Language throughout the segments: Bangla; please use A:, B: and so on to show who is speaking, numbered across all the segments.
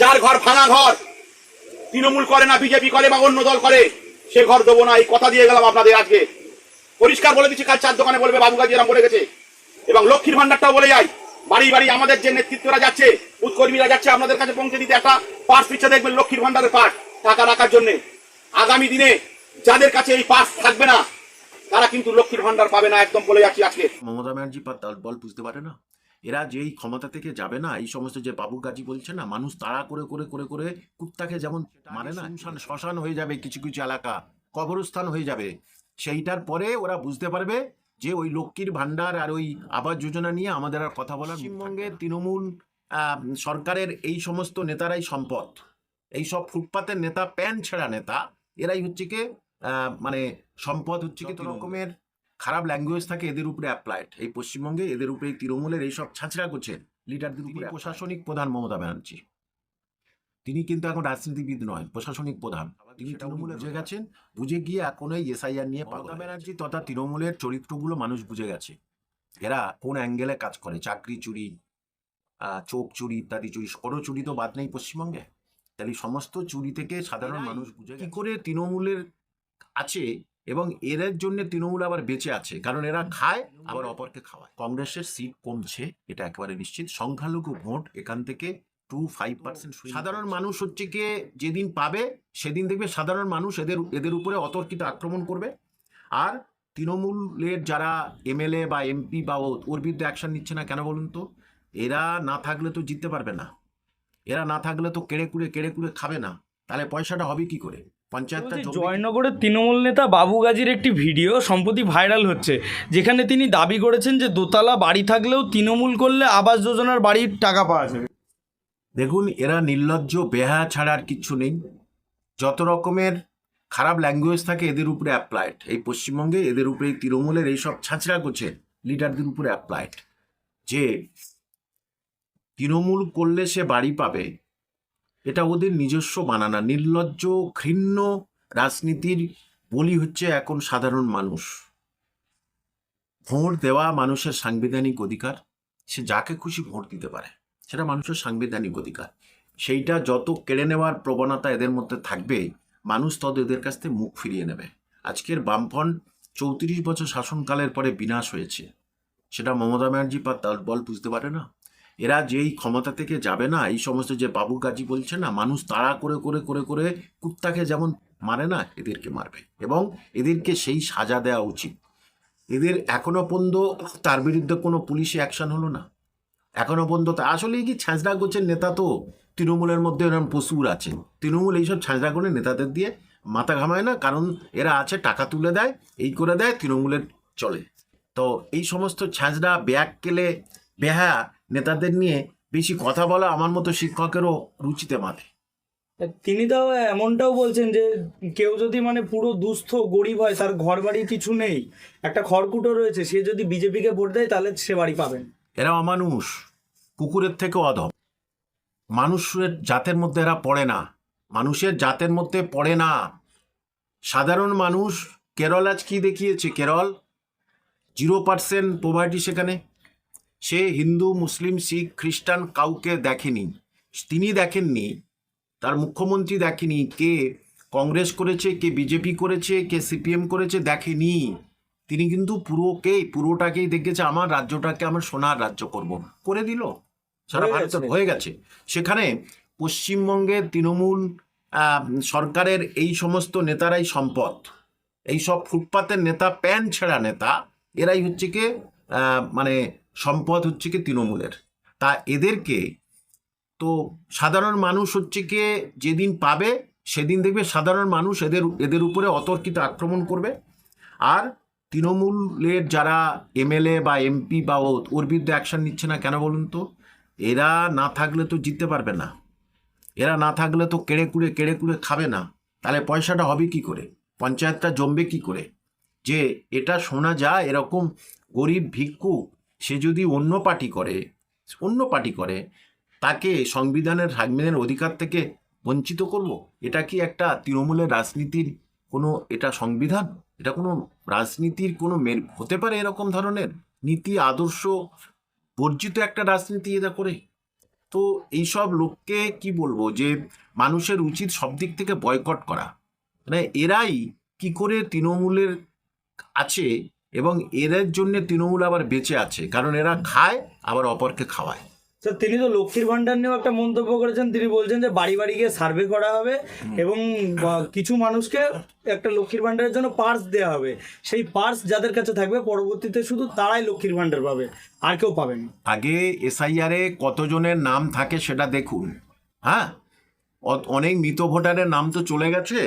A: যার ঘর ভাঙা ঘর। তৃণমূল করে না, বিজেপি করে বা অন্য দল করে, সে ঘর দেবো না, এই কথা দিয়ে গেলাম আপনাদের আজকে। পরিষ্কার বলে দিচ্ছি কাল চার দোকানে বলবে বাবু গাজী এরম বলে গেছে। এবং লক্ষ্মীর ভান্ডারটাও বলে যাই বাড়ি বাড়ি আমাদের যে নেতৃত্বরা যাচ্ছে, উৎকর্মীরা যাচ্ছে, আপনাদের কাছে পৌঁছে দিতে একটা পাস পিছিয়ে দেখবেন লক্ষ্মীর ভান্ডারের পাস টাকা রাখার জন্য। আগামী দিনে যাদের কাছে এই পাস থাকবে না, তারা কিন্তু লক্ষ্মীর ভান্ডার পাবে না, একদম বলে যাচ্ছি আজকে।
B: মমতা ব্যানার্জি বা বল বুঝতে পারে না? এরা যেই ক্ষমতা থেকে যাবে না এই সমস্ত যে বাবু গাজী বলছে না মানুষ তাড়া করে করে করে করে কুত্তাকে যেমন মারে না শ্মশান হয়ে যাবে কিছু কিছু এলাকা কবরস্থান হয়ে যাবে। সেইটার পরে ওরা বুঝতে পারবে যে ওই লক্ষ্মীর ভান্ডার আর ওই আবাস যোজনা নিয়ে আমাদের আর কথা বলার পশ্চিমবঙ্গের তৃণমূল আহ, সরকারের এই সমস্ত নেতারাই সম্পদ। এই সব ফুটপাতের নেতা প্যান ছেঁড়া নেতা এরাই হচ্ছে কি আহ, মানে সম্পদ হচ্ছে কি রকমের খারাপ ল্যাঙ্গুয়েজ থাকে এদের উপরে অ্যাপ্লাইড এই পশ্চিমবঙ্গে এদের উপরে এই তৃণমূলের এইসব ছাঁচড়া করছে লিডারদের উপরে প্রশাসনিক প্রধান মমতা ব্যানার্জি। তিনি কিন্তু এখন রাজনীতিবিদ নয় প্রশাসনিক প্রধান। তিনি তৃণমূলে বুঝে গেছেন বুঝে গিয়ে এখন এই এসআইআর নিয়ে মমতা ব্যানার্জি তথা তৃণমূলের চরিত্রগুলো মানুষ বুঝে গেছে। এরা কোন অ্যাঙ্গেলে কাজ করে? চাকরি চুরি চোখ চুরি ইত্যাদি চুরি কোনো চুরি তো বাদ নেই পশ্চিমবঙ্গে। তাহলে সমস্ত চুরি থেকে সাধারণ মানুষ বুঝে কি করে তৃণমূলের আছে এবং এদের জন্য তৃণমূল আবার বেঁচে আছে কারণ এরা খায় আবার অপরকে খাওয়ায়। কংগ্রেসের সিট কমছে এটা একেবারে নিশ্চিত। সংখ্যালঘু ভোট এখান থেকে টু ফাইভ পার্সেন্ট সাধারণ মানুষ হচ্ছে কি যেদিন পাবে সেদিন দেখবে সাধারণ মানুষ এদের এদের উপরে অতর্কিত আক্রমণ করবে। আর তৃণমূলের যারা এমএলএ বা এমপি বা ওর বিরুদ্ধে অ্যাকশন নিচ্ছে না কেন বলুন তো? এরা না থাকলে তো জিততে পারবে না। এরা না থাকলে তো কেড়ে কুড়ে কেড়ে কুড়ে খাবে না। তাহলে পয়সাটা হবে কি করে?
C: জয়নগরের তৃণমূল নেতা বাবু গাজীর একটি ভিডিও সম্প্রতি ভাইরাল হচ্ছে যেখানে তিনি দাবি করেছেন যে দোতলা বাড়ি থাকলেও তৃণমূল করলে আবাস যোজনার বাড়ির টাকা পাওয়া যাবে।
B: দেখুন এরা নির্লজ্জ বেহা ছাড়া আর কিচ্ছু নেই। যত রকমের খারাপ ল্যাঙ্গুয়েজ থাকে এদের উপরে অ্যাপ্লাইড এই পশ্চিমবঙ্গে এদের উপরে এই তৃণমূলের এইসব ছাঁচড়া করছে লিডারদের উপরে অ্যাপ্লাইড যে তৃণমূল করলে সে বাড়ি পাবে এটা ওদের নিজস্ব বানানা, নির্লজ্জ, ঘৃণ্য রাজনীতির বলি হচ্ছে এখন সাধারণ মানুষ। ভোট দেওয়া মানুষের সাংবিধানিক অধিকার, সে যাকে খুশি ভোট দিতে পারে, সেটা মানুষের সাংবিধানিক অধিকার। সেইটা যত কেড়ে নেওয়ার প্রবণতা এদের মধ্যে থাকবে, মানুষ তত এদের কাছ থেকে মুখ ফিরিয়ে নেবে। আজকের বামফ্রন্ট চৌত্রিশ বছর শাসনকালের পরে বিনাশ হয়েছে। সেটা মমতা ব্যানার্জি বা তার বল বুঝতে পারে না? এরা যেই ক্ষমতা থেকে যাবে না, এই সমস্ত যে বাবু গাজী বলছে না, মানুষ তাড়া করে করে করে করে কুত্তাকে যেমন মারে না, এদেরকে মারবে। এবং এদেরকে সেই সাজা দেওয়া উচিত। এদের এখনও পর্যন্ত তার বিরুদ্ধে কোনো পুলিশে অ্যাকশন হলো না। এখনও পর্যন্ত আসলে কি ছাঁচড়া গোছের নেতা তো? তৃণমূলের মধ্যে এরকম প্রচুর আছে তৃণমূল এইসব ছাঁচড়া করে নেতাদের দিয়ে মাথা ঘামায় না, কারণ এরা আছে, টাকা তুলে দেয়, এই করে দেয়, তৃণমূলের চলে। তো এই সমস্ত ছাঁচড়া, ব্যাগ কেলে, বেহা নেতাদের নিয়ে বেশি কথা বলা আমার মতো শিক্ষকেরও রুচিতে মাথে
C: তিনি তাও এমনটাও বলছেন যে কেউ যদি মানে পুরো দুস্থ গরিব হয় তার ঘর বাড়ি কিছু নেই একটা খড়কুটো রয়েছে সে যদি বিজেপিকে ভোট দেয় তাহলে সে বাড়ি পাবেন।
B: এরা অমানুষ কুকুরের থেকে অধম। মানুষের জাতের মধ্যে এরা পড়ে না। মানুষের জাতের মধ্যে পড়ে না। সাধারণ মানুষ কেরল আজ কি দেখিয়েছে? কেরল জিরো পার্সেন্ট পোভার্টি সেখানে। সে হিন্দু মুসলিম শিখ খ্রিস্টান কাউকে দেখেনি। তিনি দেখেননি তার মুখ্যমন্ত্রী দেখেনি কে কংগ্রেস করেছে কে বিজেপি করেছে কে সিপিএম করেছে দেখেনি। তিনি কিন্তু পুরোকেই পুরোটাকেই দেখেছে আমার রাজ্যটাকে আমার সোনার রাজ্য করব। করে দিল। সারা ভারতে। হয়ে গেছে। সেখানে পশ্চিমবঙ্গের তৃণমূল সরকারের এই সমস্ত নেতারাই সম্পদ। এই সব ফুটপাতের নেতা প্যান ছেঁড়া নেতা এরাই হচ্ছে কি মানে সম্পদ হচ্ছে কি তৃণমূলের। তা এদেরকে, তো সাধারণ মানুষ হচ্ছে কি যেদিন পাবে, সেদিন দেখবে সাধারণ মানুষ এদের এদের উপরে অতর্কিত আক্রমণ করবে। আর তৃণমূলের যারা এমএলএ বা এমপি বা ওর বিরুদ্ধে অ্যাকশন নিচ্ছে না কেন বলুন তো? এরা না থাকলে তো জিততে পারবে না। এরা না থাকলে তো কেড়ে কুড়ে কেড়ে কুড়ে খাবে না। তাহলে পয়সাটা হবে কি করে? পঞ্চায়েতটা জমবে কি করে? যে এটা শোনা যায় এরকম গরিব ভিক্ষু সে যদি অন্য পার্টি করে, অন্য পার্টি করে, তাকে সংবিধানের সংবিধানের অধিকার থেকে বঞ্চিত করব? এটা কি একটা তৃণমূলের রাজনীতির কোনো, এটা সংবিধান? এটা কোনো রাজনীতির কোনো মের, হতে পারে এরকম ধরনের নীতি, আদর্শ, বর্জিত একটা রাজনীতি এটা করে? তো এইসব লোককে কি বলব যে মানুষের উচিত সব দিক থেকে বয়কট করা? মানে এরাই কি করে তৃণমূলের আছে এবং এদের জন্য তৃণমূল আবার বেঁচে আছে কারণ এরা খায় আবার অপরকে খাওয়ায়।
C: স্যার তিনি তো লক্ষ্মীর ভান্ডার নিয়েও একটা মন্তব্য করেছেন। তিনি বলছেন যে বাড়ি বাড়ি গিয়ে সার্ভে করা হবে এবং কিছু মানুষকে একটা লক্ষ্মীর ভান্ডারের জন্য পার্স দেওয়া হবে। সেই পার্স যাদের কাছে থাকবে পরবর্তীতে শুধু তারাই লক্ষ্মীর ভান্ডার পাবে আর কেউ পাবে না।
B: আগে এসআইআরে কতজনের নাম থাকে সেটা দেখুন। হ্যাঁ? অনেক মৃত ভোটারের নাম তো চলে গেছে।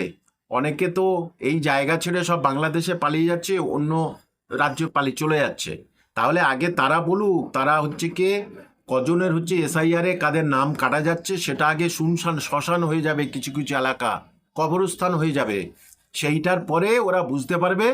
B: অনেকে তো এই জায়গা ছেড়ে সব বাংলাদেশে পালিয়ে যাচ্ছে অন্য রাজ্যে পালিয়ে চলে যাচ্ছে। তাহলে আগে তারা বলুক, তারা হচ্ছে কে? কজনের হচ্ছে এসআইআরে কাদের নাম কাটা যাচ্ছে, সেটা আগে শুনশান, শ্মশান হয়ে যাবে কিছু কিছু এলাকা, কবরস্থান হয়ে যাবে। সেইটার পরে ওরা বুঝতে পারবে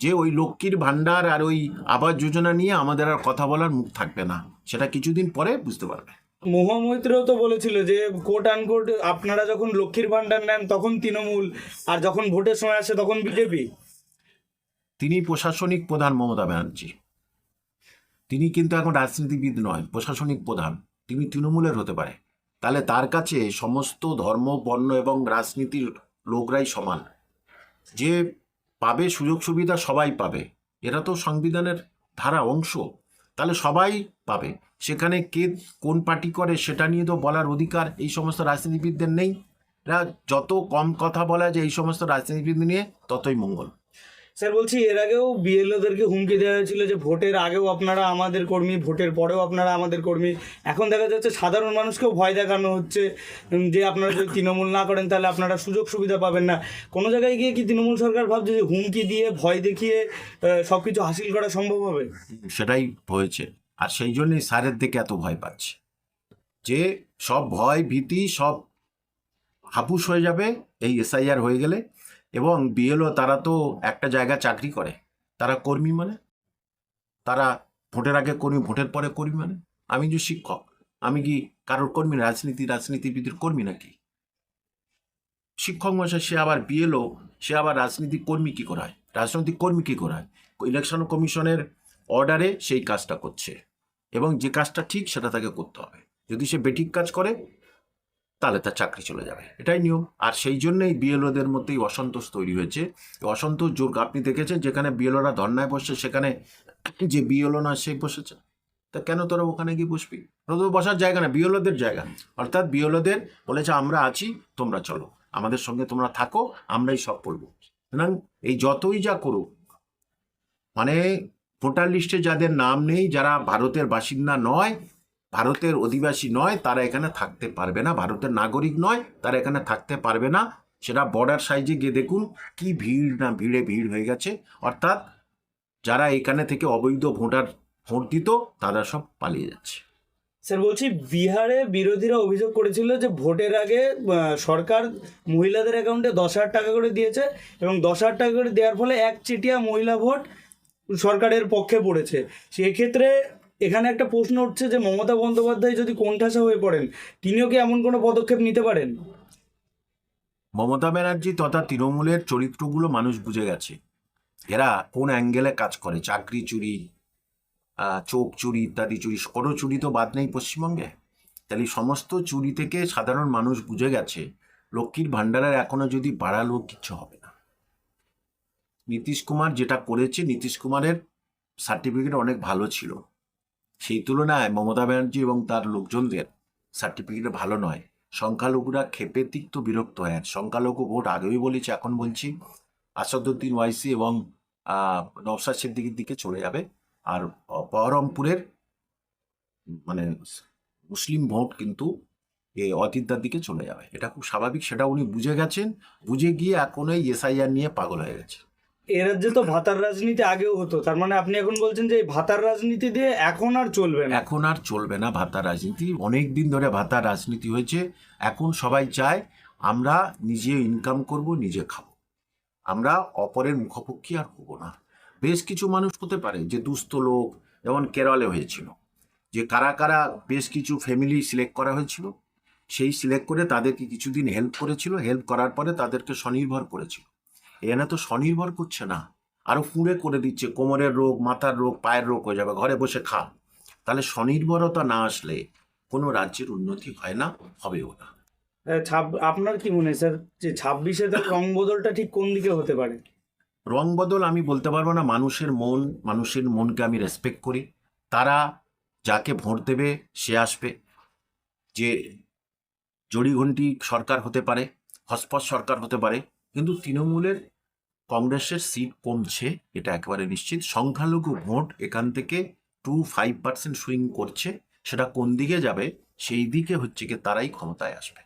B: যে ওই লক্ষ্মীর ভাণ্ডার আর ওই আবাস যোজনা নিয়ে আমাদের আর কথা বলার মুখ থাকবে না। সেটা কিছুদিন পরে বুঝতে পারবে।
C: মহামৈত্রও তো বলেছিল যে কোট আনকোট আপনারা যখন লক্ষ্মীর ভান্ডার নেন তখন তৃণমূল, আর যখন ভোটের সময় আসে তখন বিজেপি।
B: তিনি প্রশাসনিক প্রধান মমতা ব্যানার্জি। তিনি কিন্তু এখন রাজনীতিবিদ নয়, প্রশাসনিক প্রধান। তিনি তৃণমূলের হতে পারে। তাহলে তার কাছে সমস্ত ধর্ম, বর্ণ এবং রাজনীতির লোকরাই সমান। যে পাবে সুযোগ সুবিধা সবাই পাবে। এরা তো সংবিধানের ধারা অংশ। তাহলে সবাই পাবে। সেখানে কে কোন পার্টি করে সেটা নিয়ে তো বলার অধিকার এই সমস্ত রাজনীতিবিদদের নেই। যত কম কথা বলা যায় এই সমস্ত রাজনীতিবিদ নিয়ে ততই মঙ্গল।
C: স্যার, বলছি, এর আগেও বিএলওদেরকে হুমকি দেওয়া হয়েছিল যে ভোটের আগেও আপনারা আমাদের কর্মী, ভোটের পরেও আপনারা আমাদের কর্মী। এখন দেখা যাচ্ছে সাধারণ মানুষকেও ভয় দেখানো হচ্ছে যে আপনারা যদি তৃণমূল না করেন তাহলে আপনারা সুযোগ সুবিধা পাবেন না। কোনো জায়গায় গিয়ে কি তৃণমূল সরকার ভাবছে যে হুমকি দিয়ে, ভয় দেখিয়ে সব কিছু হাসিল করা সম্ভব হবে?
B: সেটাই হয়েছে। আর সেই জন্যই স্যারের দিকে এত ভয় পাচ্ছে। যে সব ভয় ভীতি সব হাপুস হয়ে যাবে, এই এসআইআর হয়ে গেলে। এবং বিএলও তারা তো একটা জায়গা চাকরি করে। তারা কর্মী মানে? তারা ভোটের আগে কর্মী, ভোটের পরে কর্মী মানে? আমি যে শিক্ষক, আমি কি কারোর কর্মী, রাজনীতি, রাজনীতিবিদের কর্মী নাকি? শিক্ষক মশাই, সে আবার বিএলও সে আবার রাজনীতি কর্মী কি করায়? রাজনৈতিক কর্মী কি করায়? ইলেকশন কমিশনের অর্ডারে সেই কাজটা করছে এবং যে কাজটা ঠিক সেটা তাকে করতে হবে। যদি সে বেঠিক কাজ করে তাহলে তার চাকরি চলে যাবে। এটাই নিয়ম। আর সেই জন্যই বিএলওদের মধ্যেই অসন্তোষ তৈরি হয়েছে। অসন্তোষ জোর আপনি দেখেছেন? যেখানে বিএলওরা ধর্নায় বসছে সেখানে যে বিএলও না সে বসেছে। তা কেন তোরা ওখানে গিয়ে বসবি? ওরা তো বসার জায়গা না বিএলওদের জায়গা। অর্থাৎ বিএলওদের বলেছে আমরা আছি তোমরা চলো। আমাদের সঙ্গে তোমরা থাকো আমরাই সব করব। সুতরাং এই যতই যা করুক মানে ভোটার লিস্টে যাদের নাম নেই যারা ভারতের বাসিন্দা নয় ভারতের অধিবাসী নয়, তারা এখানে থাকতে পারবে না। ভারতের নাগরিক নয়, তারা এখানে থাকতে পারবে না। সেটা বর্ডার সাইজে গিয়ে দেখুন কি ভিড় না ভিড়ে ভিড় হয়ে গেছে। অর্থাৎ যারা এখানে থেকে অবৈধ ভোটার ভোট দিত তারা সব পালিয়ে যাচ্ছে।
C: স্যার, বলছি বিহারে বিরোধীরা অভিযোগ করেছিল যে ভোটের আগে সরকার মহিলাদের অ্যাকাউন্টে দশ হাজার টাকা করে দিয়েছে এবং দশ হাজার টাকা করে দেওয়ার ফলে এক চিটিয়া মহিলা ভোট সরকারের পক্ষে পড়েছে। সেক্ষেত্রে এখানে একটা প্রশ্ন উঠছে যে মমতা বন্দ্যোপাধ্যায় যদি কোণঠাসা হয়ে পড়েন, তিনিও কি এমন কোনো পদক্ষেপ নিতে পারেন?
B: মমতা ব্যানার্জি তথা তৃণমূলের চরিত্রগুলো মানুষ বুঝে গেছে। এরা কোন অ্যাঙ্গেলে কাজ করে? চাকরি চুরি চোখ চুরি ইত্যাদি চুরি কোনো চুরি তো বাদ নেই পশ্চিমবঙ্গে? তাহলে সমস্ত চুরি থেকে সাধারণ মানুষ বুঝে গেছে, লক্ষ্মীর ভাণ্ডারের এখনও যদি বাড়ালো কিচ্ছু হবে না। নীতিশ কুমার যেটা করেছে, নীতিশ কুমারের সার্টিফিকেট অনেক ভালো ছিল। সেই তুলনায় মমতা ব্যানার্জি এবং তার লোকজনদের সার্টিফিকেট ভালো নয়। সংখ্যালঘুরা খেপে তিক্ত বিরক্ত হয় সংখ্যালঘু ভোট আগেই বলেছি, এখন বলছি আসাদুদ্দিন ওয়াইসি এবং নওশাদ সিদ্দিকির দিকে চলে যাবে। আর বহরমপুরের মানে মুসলিম ভোট কিন্তু এই অতীতদার দিকে চলে যাবে। এটা খুব স্বাভাবিক, সেটা উনি বুঝে গেছেন। বুঝে গিয়ে এখন এই এসআইআর নিয়ে পাগল হয়ে গেছে।
C: এ রাজ্যে তো ভাতার রাজনীতি আগেও হতো। তার মানে আপনি এখন বলছেন যে ভাতার রাজনীতি দিয়ে এখন আর চলবে না।
B: এখন আর চলবে না ভাতা রাজনীতি। অনেক দিন ধরে ভাতা রাজনীতি হয়েছে। এখন সবাই চায়, আমরা নিজে ইনকাম করব, নিজে খাব। আমরা অপরের মুখোমুখি আর হব না। বেশ কিছু মানুষ হতে পারে যে দুস্থ লোক, যেমন কেরলে হয়েছিল, যে কারা কারা বেশ কিছু ফ্যামিলি সিলেক্ট করা হয়েছিল, সেই সিলেক্ট করে তাদেরকে কিছুদিন হেল্প করেছিল। হেল্প করার পরে তাদেরকে স্বনির্ভর করেছিল। এখানে তো স্বনির্ভর করছে না। আরও ফুঁড়ে করে দিচ্ছে কোমরের রোগ মাথার রোগ পায়ের রোগ হয়ে যাবে ঘরে বসে খা তাহলে স্বনির্ভরতা না আসলে কোনো রাজ্যের উন্নতি হয় না হবেও না।
C: আপনার কি মনে হয় স্যার যে ছাব্বিশে রং বদলটা ঠিক কোন দিকে হতে পারে?
B: রং বদল আমি বলতে পারব না মানুষের মন মানুষের মনকে আমি রেসপেক্ট করি। তারা যাকে ভোট দেবে সে আসবে। যে জড়িঘণ্টি সরকার হতে পারে হসপস সরকার হতে পারে কিন্তু তৃণমূলের কংগ্রেসের সিট কমছে, এটা একেবারে নিশ্চিত। সংখ্যালঘু ভোট এখান থেকে টু ফাইভ পার্সেন্ট সুইং করছে, সেটা কোন দিকে যাবে? সেই দিকে হচ্ছে কি তারাই ক্ষমতায় আসবে।